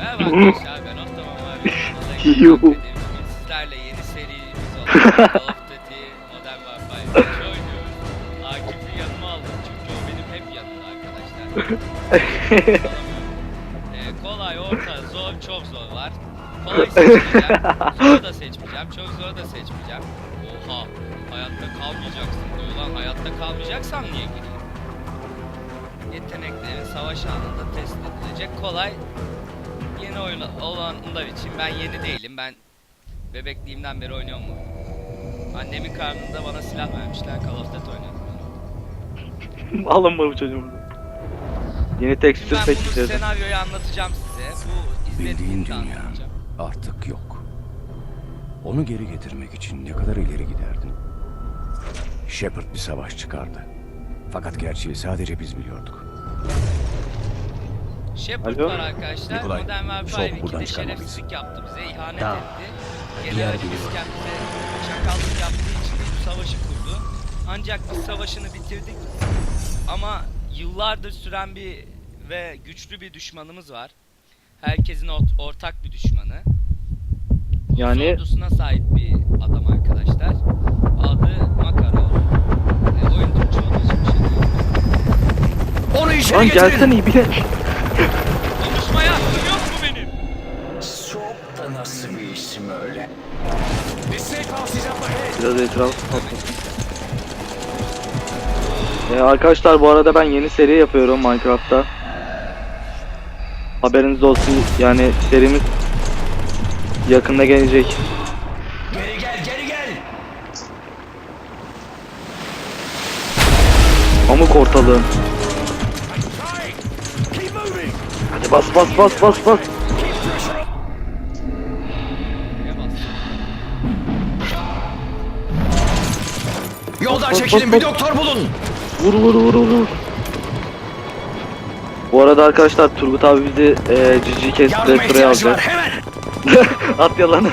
Merhaba arkadaşlar ben Ottoman abi. Sizlerle yeni serimiz olan Call of Duty Modern Warfare 2 oynuyoruz. Akif'i yanıma aldım çünkü o benim hep yanımda arkadaşlar. Ee, kolay, orta, zor, çok zor var. Kolay seçmeyeceğim, zoru da seçmeyeceğim, çok zoru da seçmeyeceğim. Oha, hayatta kalmayacaksın diyor lan. Hayatta kalmayacaksan niye gireyim? Yeteneklerin savaş anında test edilecek. Kolay, yeni oyun olanlar için ben yeni değilim. Ben bebekliğimden beri oynuyorum bu oyunu. Annemin karnında bana silah vermişler. Call of Duty oynadım. Alın bu çocuğum. Yeni tekstür Ben bunu seçeceğiz. senaryoyu anlatacağım size. Bu Bildiğin izlediğimde dünya anlatacağım. artık yok. Onu geri getirmek için ne kadar ileri giderdin? Shepard bir savaş çıkardı. Fakat gerçeği sadece biz biliyorduk. Shepard Alo? var arkadaşlar. Nikolay, Modern Warfare soğuğu buradan 2'de çıkarmalıyız. şerefsizlik yaptı bize. ihanet Tamam. etti. Diğer Generalimiz biri var. kendine çakallık yaptığı için bu savaşı kurdu. Ancak biz savaşını bitirdik. Ama yıllardır süren bir ve güçlü bir düşmanımız var. Herkesin ort- ortak bir düşmanı. Rus Yani- ordusuna sahip bir adam arkadaşlar. Adı Makarov. E, oyun Türkçe olduğu için bir şey diyemiyorum. Onu Lan gelsene ibine. Konuşmaya hakkım yok mu benim? Çok da nasıl bir isim öyle? Biraz etraf. Ee, arkadaşlar bu arada ben yeni seri yapıyorum Minecraft'ta. Haberiniz olsun yani serimiz yakında gelecek. Geri gel, geri gel! Pamuk ortalığı. Bas bas bas bas bas. Yoldan Bas, çekilin, bas, bir bas. doktor bulun! Vur vur vur vur vur. Bu arada arkadaşlar Turgut abi bizi e, cici kesti şuraya ihtiyaç var, alacak. hemen! At yalanı.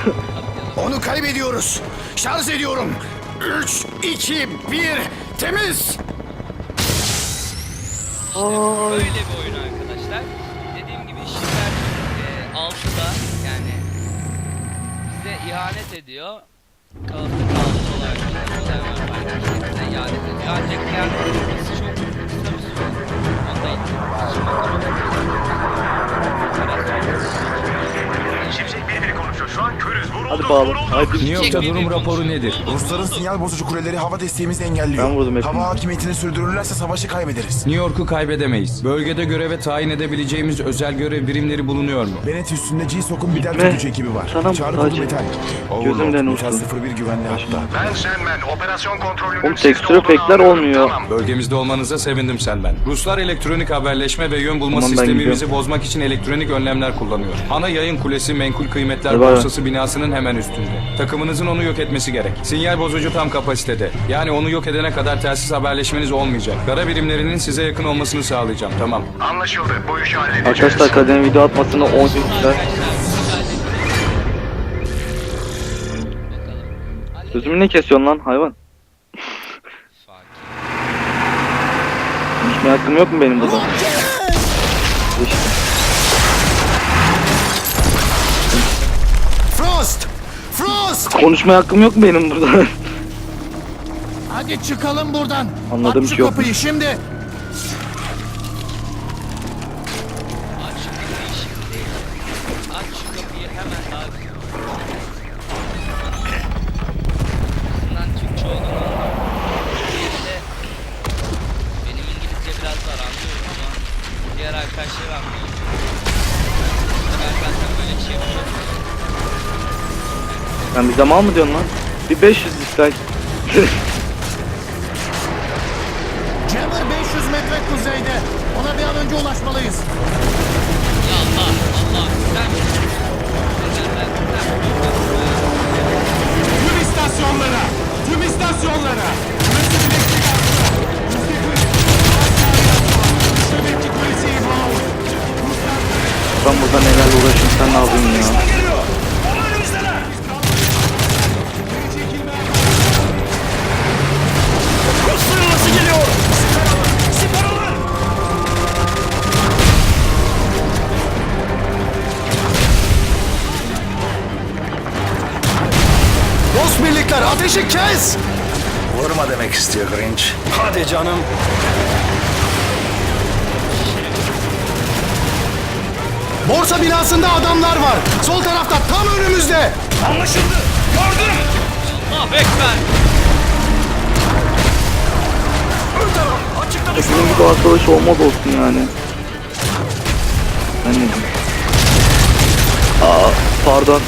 Onu kaybediyoruz. Şarj ediyorum. 3, 2, 1, temiz! Böyle bir oyun arkadaşlar. 6'da yani bize ihanet ediyor. Kalıplı kalıplı olarak şeklinde ihanet ediyor. Ancak ihanet çok kısa bir süre. Onda Şimşek biri biri konuşuyor. Şu an körüz. Vuruldu. Hadi bağlı. vuruldu. Hadi. New York'ta durum raporu nedir? Rusların sinyal bozucu kuleleri hava desteğimizi engelliyor. Ben vurdum hepsini. Hava hakimiyetini sürdürürlerse savaşı kaybederiz. New York'u kaybedemeyiz. Bölgede göreve tayin edebileceğimiz özel görev birimleri bulunuyor mu? Bennett üstünde G-Sock'un bir Gitme. gücü ekibi var. Sana Çağrı kodu metal. Gözümden. Metal 01 güvenli hatta. Ben Sandman. Operasyon kontrolünün Oğlum tekstürü olduğunu pekler olmuyor. Tamam. Bölgemizde olmanıza sevindim sen ben. Ruslar elektronik haberleşme ve yön bulma Tamam, sistemimizi bozmak için elektronik önlemler kullanıyor. Ana yayın kulesi menkul kıymetler bay. borsası binasının hemen üstünde. Takımınızın onu yok etmesi gerek. Sinyal bozucu tam kapasitede. Yani onu yok edene kadar telsiz haberleşmeniz olmayacak. Kara birimlerinin size yakın olmasını sağlayacağım. Tamam. Anlaşıldı. Bu işi halledeceğiz. Arkadaşlar kadının video atmasını 10 gün sürer. Sözümü ne kesiyorsun lan hayvan? Konuşmaya hakkım yok mu benim burada? Frost! Konuşmaya hakkım yok mu benim burada? Hadi çıkalım buradan. Anladığım Aç şey şu yok. kapıyı şimdi. Sen bize mal mı diyorsun lan? Bir 500 dislike. Jammer 500 metre kuzeyde. Ona bir an önce ulaşmalıyız. Ya Allah Allah sen Tüm istasyonlara! Tüm istasyonlara! Burası bileklik hattı. Yüzde kırk. Şuradaki kulesi imha olun. Ben burada nelerle uğraşıyorum sen ne yapıyorsun ya? Gösterilmesi geliyor. Siper alın! Ateşi kes! Vurma demek istiyor Grinch. Hadi canım. Borsa binasında adamlar var. Sol tarafta tam önümüzde. Anlaşıldı. Gördüm. Ah Ekber. Bunun gibi arkadaş olmaz olsun yani. Ben ne diyeyim? Aa pardon.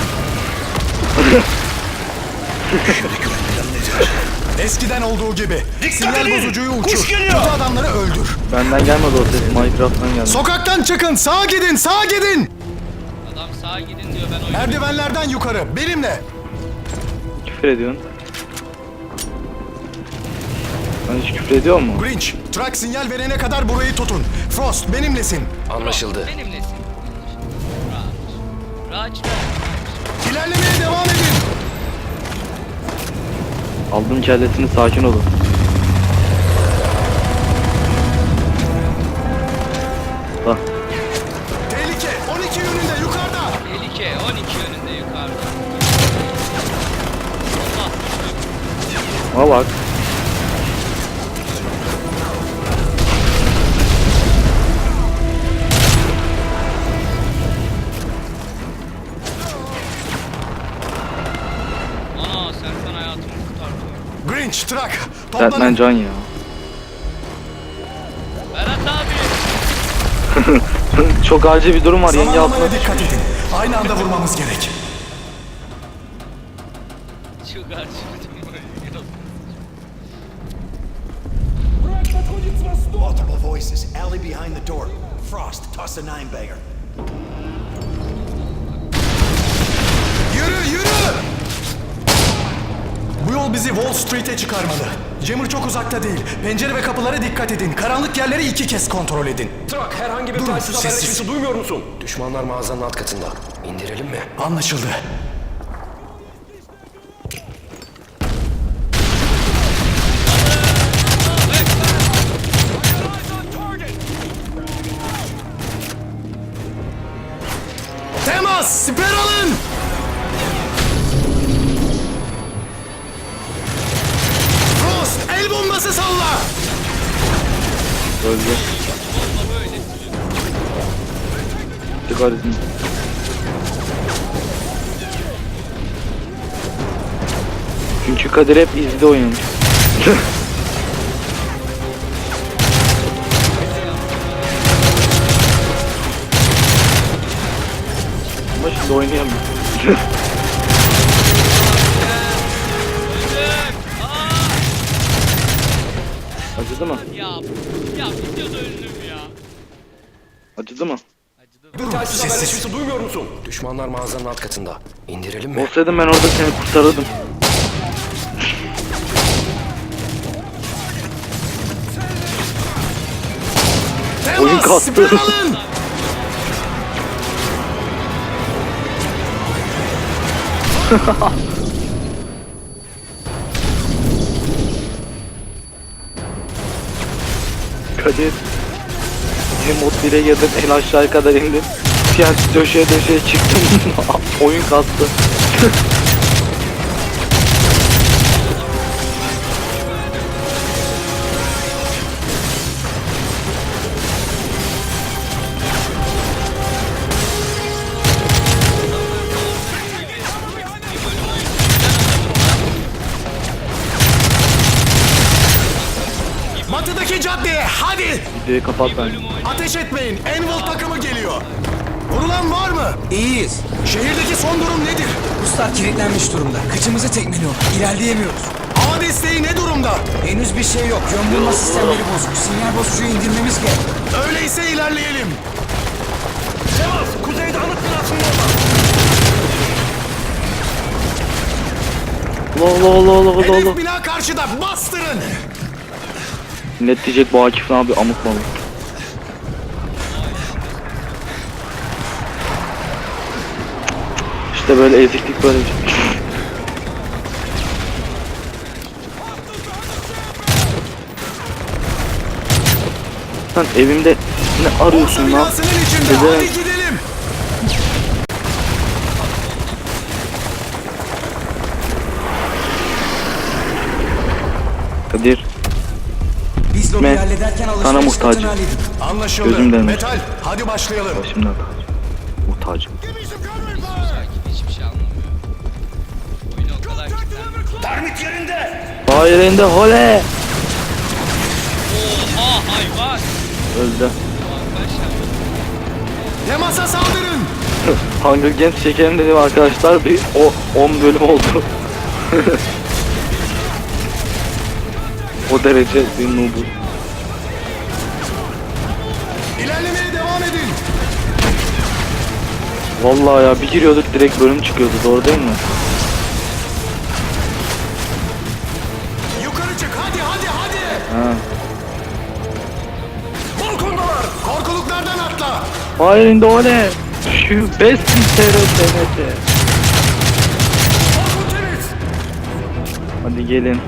Eskiden olduğu gibi. Sinyal edin! bozucuyu Kuş uçur. geliyor! Kötü adamları öldür. Benden gelmedi o ses. Minecraft'tan geldi. Sokaktan çıkın. Sağa gidin. Sağa gidin. Adam sağa gidin diyor ben oyunu. Merdivenlerden yukarı. Benimle. Küfür ediyorsun. Ben hiç küfür ediyor mu? Grinch, track sinyal verene kadar burayı tutun. Frost benimlesin. Anlaşıldı. Benimlesin. Rahat. İlerlemeye devam edin. Aldım kellesini sakin olun. Batman can ya. Berat abi. Çok acil bir durum var yenge altına. Dikkat edin. Aynı anda vurmamız gerek. Çok acıdım. Multiple voices. Alley behind the door. Frost, toss a nine bagger. Yürü, yürü! Bu yol bizi Wall Street'e çıkarmalı. Jammer çok uzakta değil. Pencere ve kapılara dikkat edin. Karanlık yerleri iki kez kontrol edin. Trak herhangi bir telsiz haberleşmesi duymuyor musun? Düşmanlar mağazanın alt katında. İndirelim mi? Anlaşıldı. Dikkat edin. Çünkü Kadir hep izde oynamış. Ama şimdi oynayamıyor. Öldüm. Aa! Acıdı mı? Ya. Ya videoda öldüm ya. Acıdı mı? Telsiz haberleşmesi duymuyor musun? Düşmanlar mağazanın alt katında. İndirelim mi? Olsaydım ben orada seni kurtarırdım. Oyun kastı. Siper Kadir. Remote 1'e girdim en aşağıya kadar indim. Yani döşeye döşeye çıktım. Oyun kastı. Videoyu kapat ben. Ateş etmeyin. Envil takımı geliyor. Vurulan var mı? İyiyiz. Şehirdeki son durum nedir? Ruslar kilitlenmiş durumda. Kıçımızı tekmeliyor. İlerleyemiyoruz. Hava desteği ne durumda? Henüz bir şey yok. Yön bulma sistemleri bozuk. Sinyal bozucuyu indirmemiz gerek. Öyleyse ilerleyelim. Temas, kuzeyde anıt binasının orada. La la la la la Hedef la. bina karşıda. Bastırın. Ne diyecek bu Akif abi amık malı. İşte böyle eziklik böyle bir şey. Sen evimde ne arıyorsun lan? Binasının içinde. Dede. Hadi gidelim. Kadir Hallederken sana muhtacım. Anlaşıldı. Gözüm dönmüş. Metal, hadi başlayalım. Başımda muhtacım. Şey anlamıyor. Oyunu o kadar kilitlenmiş. Termit yerinde! Dairende hole. Oha hayvan. Öldü. Temas'a saldırın. Hunger Games çekelim dedim arkadaşlar bir o 10 bölüm oldu. o derece bir noob'um. Vallahi ya bir giriyorduk direkt bölüm çıkıyordu doğru değil mi? Yukarı çık hadi hadi hadi. Ha. Balkondalar. Korkuluklardan atla. Dairende hole. Şu best. Balkon temiz. Hadi gelin.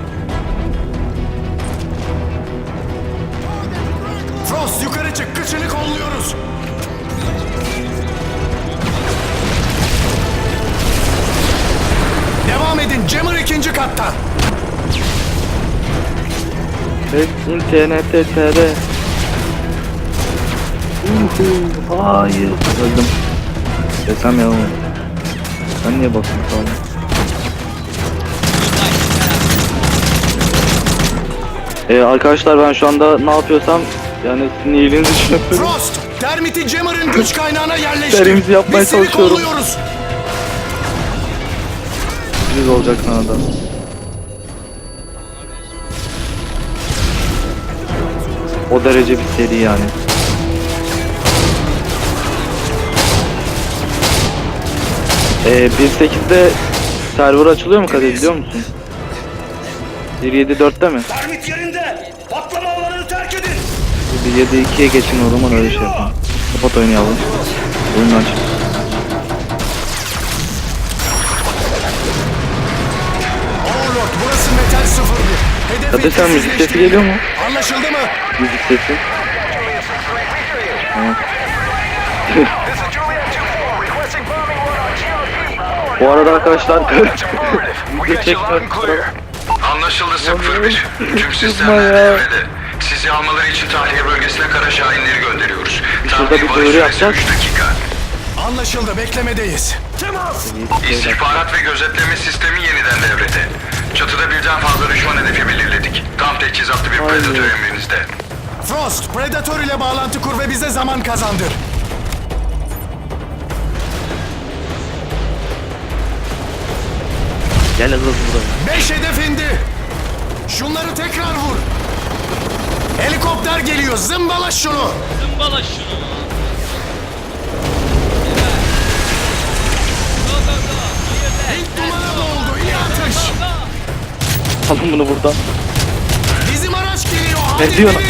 Frost yukarı çık. Kıçını kolluyoruz. Katta. Best TNT TR. Uhu, hayır. Öldüm. Desem ya oğlum. Ben niye basıyorum falan? Ee, arkadaşlar ben şu anda ne yapıyorsam yani sizin iyiliğiniz için yapıyorum. Frost, termiti Jammer'ın güç kaynağına yerleştir. Terimizi yapmaya Biz seni çalışıyorum. Sürpriz olacak sana da. O derece bir seri yani. Ee, 1.8'de server açılıyor mu Kadir biliyor musun? 1.7.4'te mi? Termit yerinde! Patlama alanını terk edin! 1.7.2'ye geçin o zaman öyle şey yapalım. Kapat oyunu yavrum. 01. Hedefi Kadir sen müzik sesi geliyor mu? Anlaşıldı mı? Müzik sesi. Bu arada arkadaşlar çekmiyorum. Anlaşıldı 01. Tüm sistemler ya. devrede. Sizi almaları için tahliye bölgesine kara şahinleri gönderiyoruz. Şurada bir duyuru yapacağız. 3 dakika. Anlaşıldı, beklemedeyiz. İstihbarat ve gözetleme sistemi yeniden devrede. Çatıda birden fazla düşman hedefi belirledik. Predatör emrinizde. Frost, Predator ile bağlantı kur ve bize zaman kazandır. Gel hızlı buraya. Beş hedef indi. Şunları tekrar vur. Helikopter geliyor, zımbala şunu. Zımbala şunu. Evet. Go go go. Hayır İlk dumana boğuldu, iyi atış. Alın bunu buradan. Hadi diyorsun?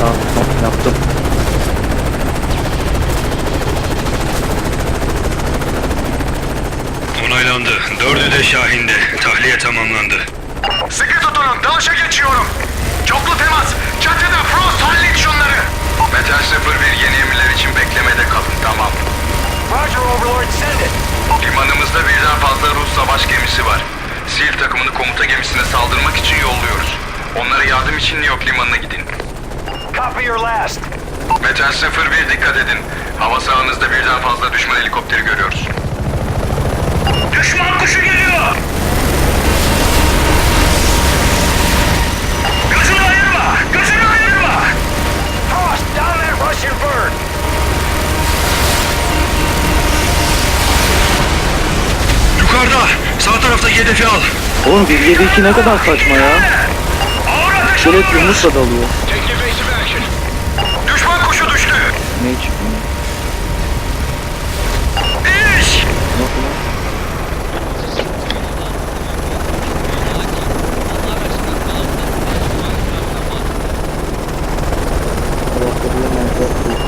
Tamam, tamam yaptım. Onaylandı. Dördü de Şahin'de. Tahliye tamamlandı. Sıkı tutunun, dalışa geçiyorum. Çoklu temas, çatıda Frost hallet şunları. Metal 01 yeni emirler için beklemede kalın, tamam. Roger, Overlord, send it! Limanımızda birden fazla Rus savaş gemisi var. SEAL takımını komuta gemisine saldırmak için yolluyoruz. Onlara yardım için New York limanına gidin. Copy your last! Metal 01 dikkat edin. Hava sahanızda birden fazla düşman helikopteri görüyoruz. Düşman kuşu geliyor! Gözünü ayırma! Gözünü ayırma! Frost, down that Russian bird! Yukarıda. Sağ taraftaki hedefi al. Oğlum 1.7.2 ne kadar saçma ya. Şöyle yumrukla dalıyor. Düşman kuşu düştü. Ne çıkıyor? İş! Nasıl lan?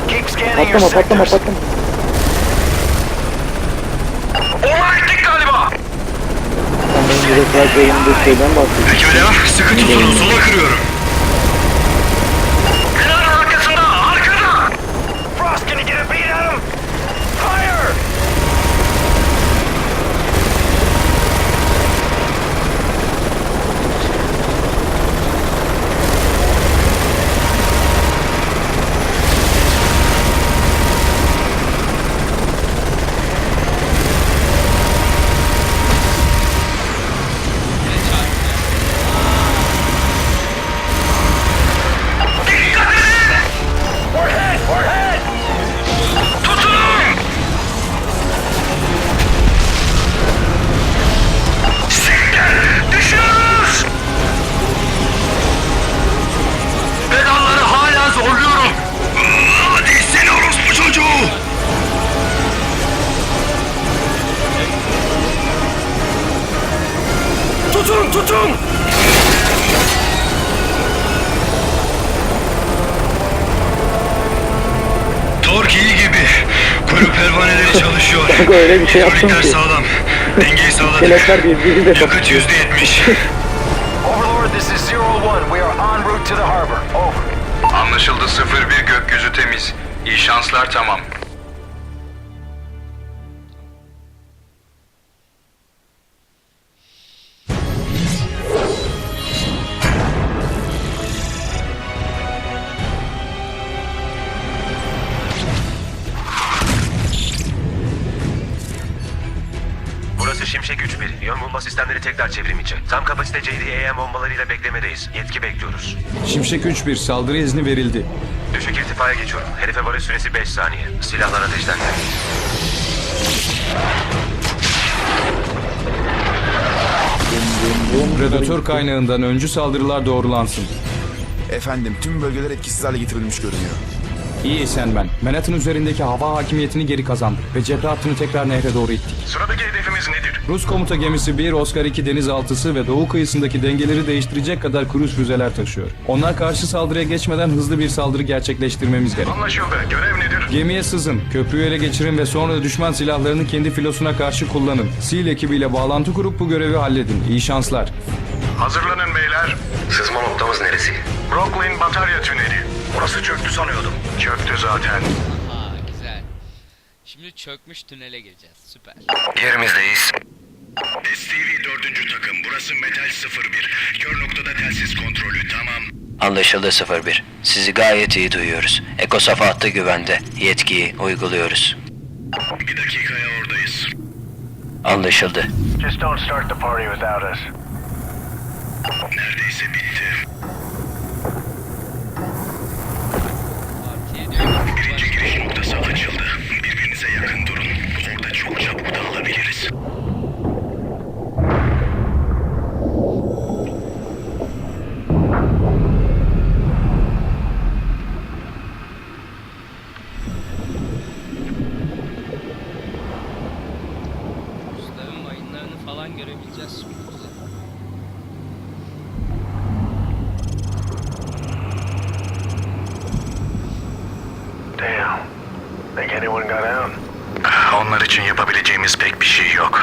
Keep scanning your Patlama patlama patlama. Her bölümde şeyden bahsediyorsun. Pekala. Sıkı tutunun. Sola kırıyorum. tutun! Tork iyi gibi. Kuyruk pervaneleri çalışıyor. Kanka öyle bir şey yaptım ki. sağlam. Dengeyi sağladık. Kelekler birbiriyle Yakıt yüzde yetmiş. Overlord this is Zero One. We are en route to the harbor. Over. Anlaşıldı 01 gökyüzü temiz. İyi şanslar tamam. Tekrar çevrim içi. Tam kapasite JDAM bombalarıyla beklemedeyiz. Yetki bekliyoruz. Şimşek 3-1 saldırı izni verildi. Düşük irtifaya geçiyorum. Hedefe varış süresi 5 saniye. Silahlar ateşlendi. Predatör kaynağından öncü saldırılar doğrulansın. Efendim tüm bölgeler etkisiz hale getirilmiş görünüyor. İyi sen ben. Manhattan üzerindeki hava hakimiyetini geri kazandık ve cephe hattını tekrar nehre doğru ittik. Sıradaki hedefimiz nedir? Rus komuta gemisi 1, Oscar 2 denizaltısı ve doğu kıyısındaki dengeleri değiştirecek kadar kruz füzeler taşıyor. Onlar karşı saldırıya geçmeden hızlı bir saldırı gerçekleştirmemiz gerek. Anlaşıldı. Görev nedir? Gemiye sızın, köprüyü ele geçirin ve sonra düşman silahlarını kendi filosuna karşı kullanın. SEAL ekibiyle bağlantı kurup bu görevi halledin. İyi şanslar. Hazırlanın beyler. Sızma noktamız neresi? Brooklyn Batarya Tüneli. Orası çöktü sanıyordum. Çöktü zaten. Aa güzel. Şimdi çökmüş tünele gireceğiz. Süper. Yerimizdeyiz. STV 4. takım. Burası Metal 01. Kör noktada telsiz kontrolü. Tamam. Anlaşıldı 01. Sizi gayet iyi duyuyoruz. Ekosafa hattı güvende. Yetkiyi uyguluyoruz. Bir dakikaya oradayız. Anlaşıldı. Just don't start the party without us. Neredeyse bitti. Partiye diyorum. Birinci giriş noktası açıldı. Birbirinize yakın durun. Orada çok çabuk dağılabiliriz. Rusların mayınlarını falan görebileceğiz şimdi. Damn. Think anyone got out? Onlar için yapabileceğimiz pek bir şey yok.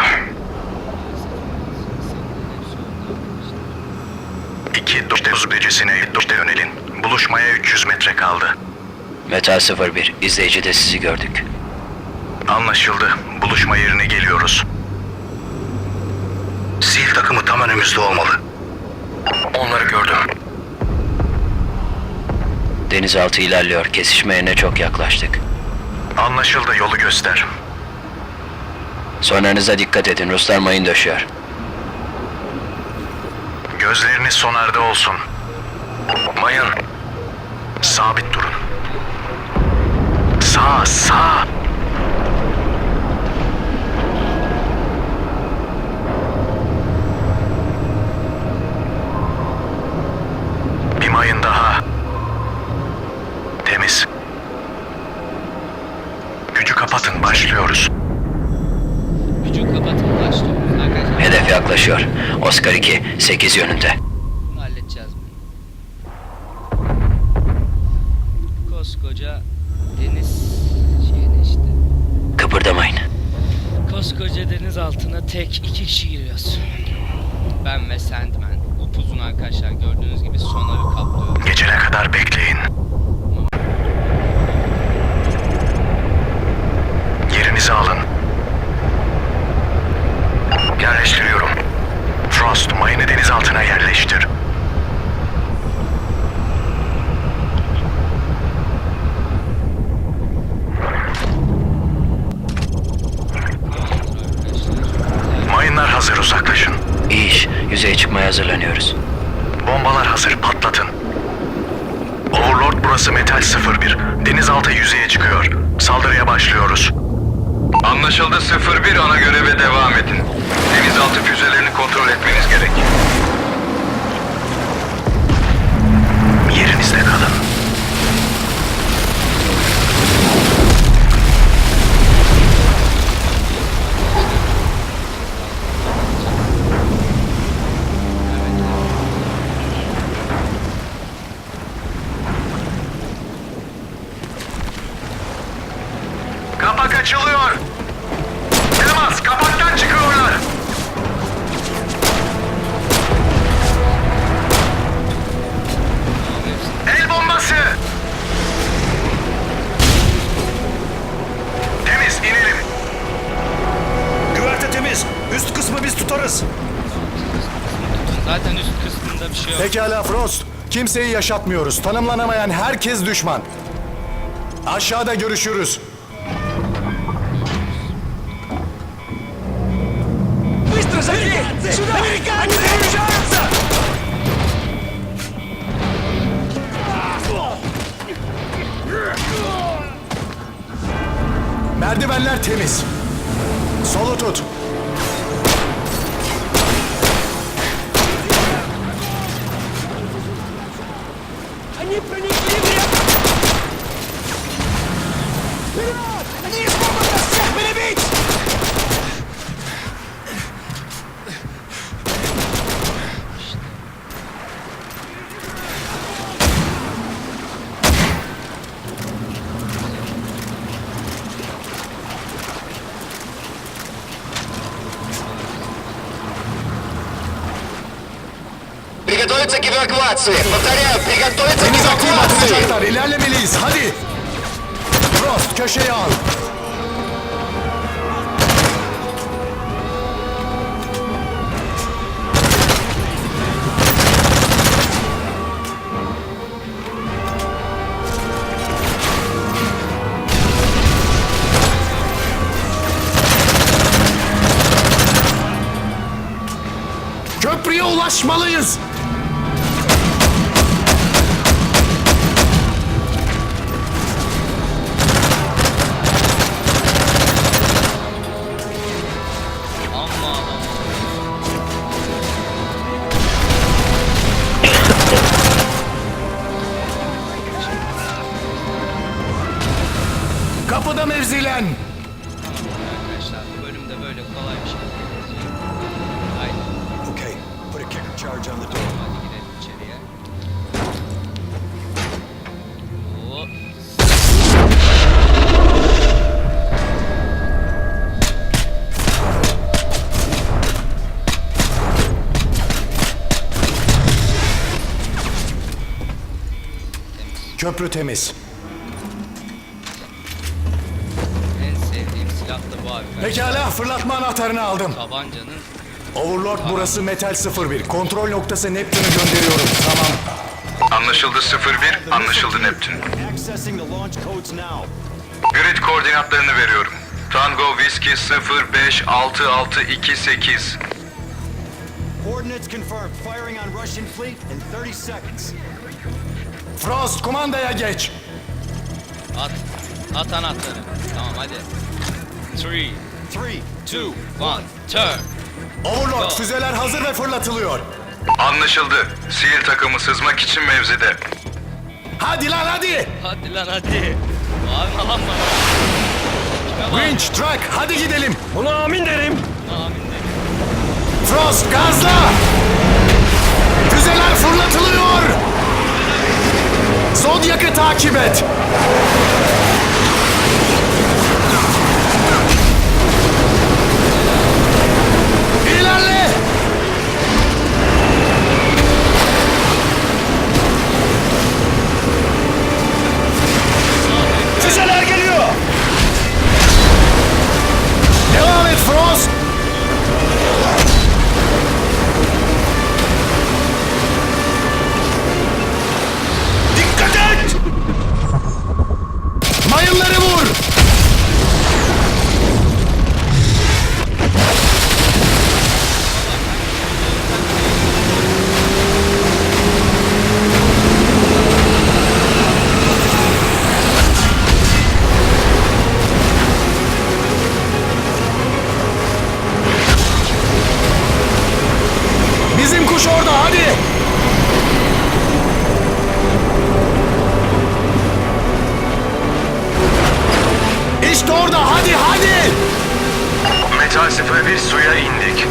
İki dost gecesine dosta yönelin. Buluşmaya 300 metre kaldı. Metal 01. İzleyicide sizi gördük. Anlaşıldı. Buluşma yerine geliyoruz. Sil takımı tam önümüzde olmalı. Onları gördüm. Denizaltı ilerliyor. Kesişme yerine çok yaklaştık. Anlaşıldı. Yolu göster. Sonlarınıza dikkat edin. Ruslar mayın döşüyor. Gözleriniz sonarda olsun. Mayın. Sabit durun. Sağ, sağ. Bir mayın daha. Temiz. Gücü kapatın, başlıyoruz. Gücü kapatın başlıyoruz arkadaşlar. Hedef yaklaşıyor. Oscar 2. 8 yönünde. Bunu halledeceğiz bunu. Koskoca deniz. Kıpırdamayın. Koskoca deniz altına tek iki kişi giriyoruz. Ben ve Sandman. Upuzun arkadaşlar gördüğünüz gibi sonarı kaplıyoruz. Geçene kadar bekleyin. Yerinizi alın. Yerleştiriyorum. Frost, mayını denizaltına yerleştir. Arkadaşlar. Mayınlar hazır, uzaklaşın. İyi iş. Yüzeye çıkmaya hazırlanıyoruz. Bombalar hazır, patlatın. Overlord burası Metal 01. Denizaltı yüzeye çıkıyor. Saldırıya başlıyoruz. Anlaşıldı 01 ana göreve devam edin. Denizaltı füzelerini kontrol etmeniz gerek. Yerinizde kalın. Pekala Frost. Kimseyi yaşatmıyoruz. Tanımlanamayan herkes düşman. Aşağıda görüşürüz. Merdivenler temiz. Приготовиться к эвакуации. Повторяю, приготовиться к Deniz akıyı эвакуации. batıracaklar. İlerlemeliyiz. Hadi. Frost köşeye al. Köprüye ulaşmalıyız. Kapıda mevzilen. Arkadaşlar bu bölümde böyle kolay bir şey. Haydi. Okay, put a kicker charge on the door. Hadi girelim içeriye. Oo. Köprü temiz. Fırlatma anahtarını aldım. Tabancanın Overlord burası Metal 01. Kontrol noktası Neptün'ü gönderiyorum. Tamam. Anlaşıldı 01, anlaşıldı Neptün. Accessing the launch codes now. Grid koordinatlarını veriyorum. Tango Whiskey 056628. Coordinates confirmed. Firing on Russian fleet in 30 seconds. Frost kumandaya geç. at. At anahtarı. Tamam hadi. 3, 3, 2, 1, turn. Overlord füzeler hazır ve fırlatılıyor. Anlaşıldı. Seal takımı sızmak için mevzide. Hadi lan hadi. Hadi lan hadi. Bağırma lan bana. Kime? Winch, Truck hadi gidelim. Buna amin derim. Amin de. Frost gazla. Füzeler fırlatılıyor. Zodiac'ı takip et. 001 suya indik.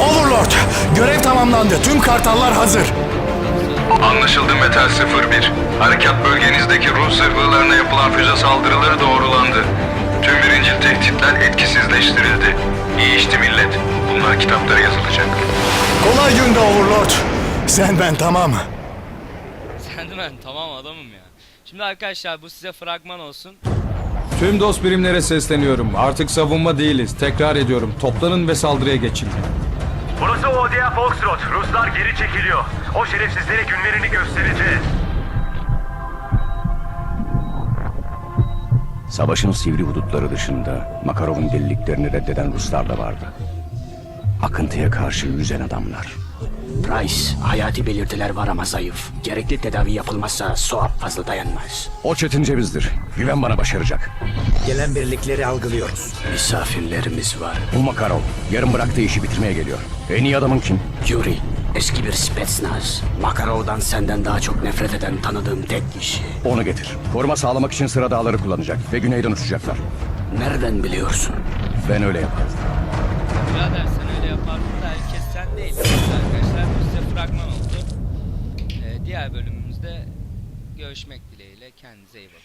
Overlord, görev tamamlandı. Tüm kartallar hazır. Anlaşıldı Metal 01. Harekat bölgenizdeki Rus zırhlılarına yapılan füze saldırıları doğrulandı. Tüm birincil tehditler etkisizleştirildi. İyi işti millet. Bunlar kitaplara yazılacak. Kolay günde Overlord. Sen ben tamam. Sen de ben tamam adamım ya. Şimdi arkadaşlar bu size fragman olsun. Tüm dost birimlere sesleniyorum. Artık savunma değiliz. Tekrar ediyorum. Toplanın ve saldırıya geçin. Burası Odia Foxtrot. Ruslar geri çekiliyor. O şerefsizlere günlerini göstereceğiz. Savaşın sivri hudutları dışında Makarov'un deliliklerini reddeden Ruslar da vardı. Akıntıya karşı yüzen adamlar. Price, hayati belirtiler var ama zayıf. Gerekli tedavi yapılmazsa Soap fazla dayanmaz. O çetin cevizdir. Güven bana başaracak. Gelen birlikleri algılıyoruz. Misafirlerimiz var. Bu Makarov yarın bıraktığı işi bitirmeye geliyor. En iyi adamın kim? Yuri, eski bir Spetsnaz. Makarov'dan senden daha çok nefret eden tanıdığım tek kişi. Onu getir. Koruma sağlamak için sıra dağları kullanacak ve güneyden uçacaklar. Nereden biliyorsun? Ben öyle yaparım. Görüşmek dileğiyle. Kendinize iyi bakın.